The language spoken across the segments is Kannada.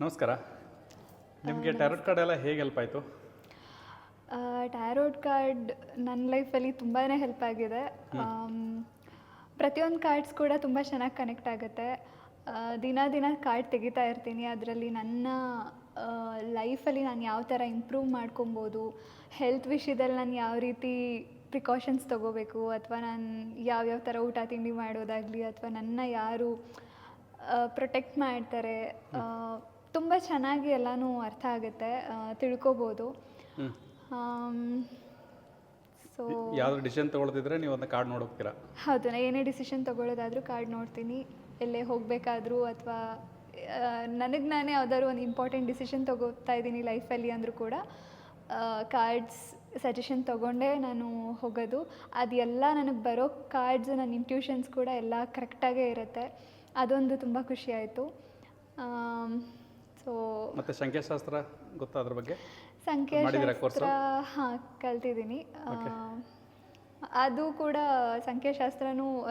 ನಮಸ್ಕಾರ. ನಿಮಗೆ ಟ್ಯಾರೋಟ್ ಕಾರ್ಡ್ ಎಲ್ಲ ಹೇಗೆ ಹೆಲ್ಪ್ ಆಯಿತು? ಟ್ಯಾರೋಟ್ ಕಾರ್ಡ್ ನನ್ನ ಲೈಫಲ್ಲಿ ತುಂಬಾ ಹೆಲ್ಪ್ ಆಗಿದೆ. ಪ್ರತಿಯೊಂದು ಕಾರ್ಡ್ಸ್ ಕೂಡ ತುಂಬ ಚೆನ್ನಾಗಿ ಕನೆಕ್ಟ್ ಆಗುತ್ತೆ. ದಿನ ದಿನ ಕಾರ್ಡ್ ತೆಗಿತಾ ಇರ್ತೀನಿ. ಅದರಲ್ಲಿ ನನ್ನ ಲೈಫಲ್ಲಿ ನಾನು ಯಾವ ಥರ ಇಂಪ್ರೂವ್ ಮಾಡ್ಕೊಬೋದು ಹೆಲ್ತ್ ವಿಷಯದಲ್ಲಿ ನಾನು ಯಾವ ರೀತಿ ಪ್ರಿಕಾಷನ್ಸ್ ತೊಗೋಬೇಕು ಅಥವಾ ನಾನು ಯಾವ್ಯಾವ ಥರ ಊಟ ತಿಂಡಿ ಮಾಡೋದಾಗಲಿ ಅಥವಾ ನನ್ನ ಯಾರು ಪ್ರೊಟೆಕ್ಟ್ ಮಾಡ್ತಾರೆ ತುಂಬ ಚೆನ್ನಾಗಿ ಎಲ್ಲನೂ ಅರ್ಥ ಆಗುತ್ತೆ ತಿಳ್ಕೊಬೋದು. ಸೊ ಯಾವ್ದು ಡಿಸಿಷನ್ ತೊಗೊಳ್ತಿದ್ರೆ ನೀವು ಅದನ್ನ ಕಾರ್ಡ್ ನೋಡೋಗ್ತೀರಾ ಹೌದು ನಾ ಏನೇ ಡಿಸಿಷನ್ ತಗೊಳ್ಳೋದಾದ್ರೂ ಕಾರ್ಡ್ ನೋಡ್ತೀನಿ. ಎಲ್ಲೇ ಹೋಗಬೇಕಾದ್ರೂ ಅಥವಾ ನನಗೆ ನಾನೇ ಯಾವ್ದಾದ್ರು ಒಂದು ಇಂಪಾರ್ಟೆಂಟ್ ಡಿಸಿಷನ್ ತಗೋತಾ ಇದ್ದೀನಿ ಲೈಫಲ್ಲಿ ಅಂದರೂ ಕೂಡ ಕಾರ್ಡ್ಸ್ ಸಜೆಷನ್ ತೊಗೊಂಡೇ ನಾನು ಹೋಗೋದು. ಅದೆಲ್ಲ ನನಗೆ ಬರೋ ಕಾರ್ಡ್ಸ್ ನನ್ನ ಇಂಟ್ಯೂಷನ್ಸ್ ಕೂಡ ಎಲ್ಲ ಕರೆಕ್ಟಾಗೇ ಇರುತ್ತೆ. ಅದೊಂದು ತುಂಬ ಖುಷಿ ಆಯಿತು. ಮತ್ತು ಸಂಖ್ಯಾಶಾಸ್ತ್ರ ಗೊತ್ತಾ ಅದ್ರ ಬಗ್ಗೆ? ಮಾಡಿದ್ದೀರಾ course? ಸಂಖ್ಯಾಶಾಸ್ತ್ರ ಹಾಂ ಕಲ್ತಿದ್ದೀನಿ. ಆ, ಅದು ಕೂಡ ಸಂಖ್ಯಾಶಾಸ್ತ್ರನೂ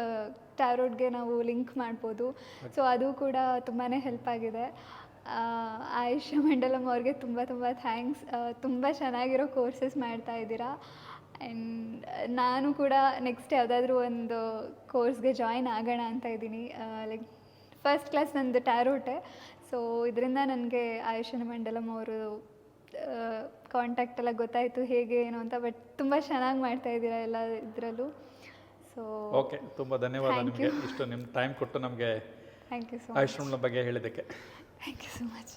ಟ್ಯಾರೋಡ್ಗೆ ನಾವು ಲಿಂಕ್ ಮಾಡ್ಬೋದು. ಸೊ ಅದು ಕೂಡ ತುಂಬಾ ಹೆಲ್ಪ್ ಆಗಿದೆ. ಆ, ಆಯುಷ್ ಮಂಡಲಂ ಅವ್ರಿಗೆ ತುಂಬ ತುಂಬ ಥ್ಯಾಂಕ್ಸ್ ತುಂಬ ಚೆನ್ನಾಗಿರೋ ಕೋರ್ಸಸ್ ಮಾಡ್ತಾ ಇದ್ದೀರಾ. ಆ್ಯಂಡ್ ನಾನು ಕೂಡ ನೆಕ್ಸ್ಟ್ ಯಾವುದಾದ್ರೂ ಒಂದು ಕೋರ್ಸ್ಗೆ ಜಾಯಿನ್ ಆಗೋಣ ಅಂತ ಇದ್ದೀನಿ. ಲೈಕ್ ಫಸ್ಟ್ ಕ್ಲಾಸ್ ನಂದು ಟ್ಯಾರೋಟೆ ಸೊ ಇದರಿಂದ ನನಗೆ ಆಯುಷನ ಮಂಡಲಂ ಅವರು ಕಾಂಟ್ಯಾಕ್ಟ್ ಎಲ್ಲ ಗೊತ್ತಾಯಿತು ಹೇಗೆ ಏನು ಅಂತ ಬಟ್ ತುಂಬ ಚೆನ್ನಾಗಿ ಮಾಡ್ತಾ ಇದ್ದೀರಾ ಎಲ್ಲ ಇದರಲ್ಲೂ. ಸೊ ಓಕೆ ತುಂಬ ಧನ್ಯವಾದ ನಿಮಗೆ. ಇಷ್ಟು ನಿಮ್ಮ ಟೈಮ್ ಕೊಟ್ಟು ನಮಗೆ ಥ್ಯಾಂಕ್ ಯು ಸೊ ಆಯುಷ್ ಬಗ್ಗೆ ಹೇಳಿದ್ದಕ್ಕೆ. Thank you so much